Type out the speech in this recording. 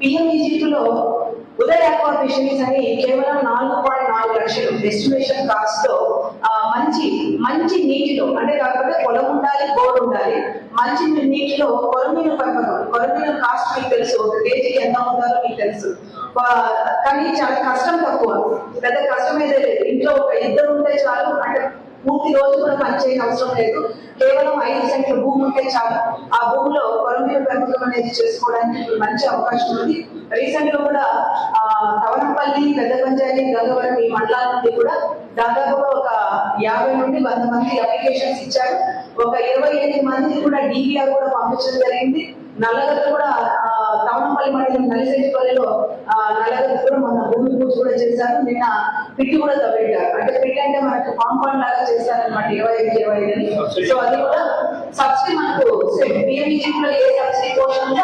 పిఎంఈజీలో ఉదయ aqua fisheries అని కేవలం నాలుగు పాయింట్ నాలుగు లక్షలు ఎస్టిమేషన్ కాస్ట్తో మంచి మంచి నీటిలో అంటే కాకపోతే పొలం ఉండాలి బోర్ ఉండాలి మంచి నీటిలో కొరమీన పెంపకం కొరమీన కాస్ట్ మీకు తెలుసు ఒక కేజీకి ఎంత ఉండాలో మీకు తెలుసు. కానీ చాలా కష్టం తక్కువ. పెద్ద కష్టం అయితే లేదు. ఇంట్లో ఒక ఇద్దరు చాలు. అంటే పూర్తి రోజు కూడా పనిచేయని అవసరం లేదు. కేవలం ఐదు సెంట్ల భూమి ఉంటే చాలు. ఆ భూమిలో కొలంబియా పెంపకం అనేది చేసుకోవడానికి మంచి అవకాశం ఉంది. రీసెంట్లో కూడా ఆ, తవనంపల్లి పెద్ద పంచాయతీ గంగవరం ఈ మండలాల నుండి కూడా దాదాపుగా ఒక యాభై నుండి వంద మంది అప్లికేషన్స్ ఇచ్చారు. ఒక ఇరవై ఎనిమిది మంది కూడా డిపిఆర్ కూడా పంపించడం జరిగింది. నల్లగద్ద కూడా ఆ, మండలం నలిసెట్టిపల్లిలో నల్లగద్ద కూడా మొన్న భూమి పూజ కూడా చేశారు. నిన్న పిట్టి కూడా తవ్వేటారు అంటే కాంపౌండ్ లాగా చేశారనమాట ఇరవై ఐదు ఇరవై ఐదు అని సో అది కూడా సబ్సిడీ మనకు పిఎంఈజీ లో ఏ సబ్సిడీ పోర్షన్ ఉందో పోర్షన్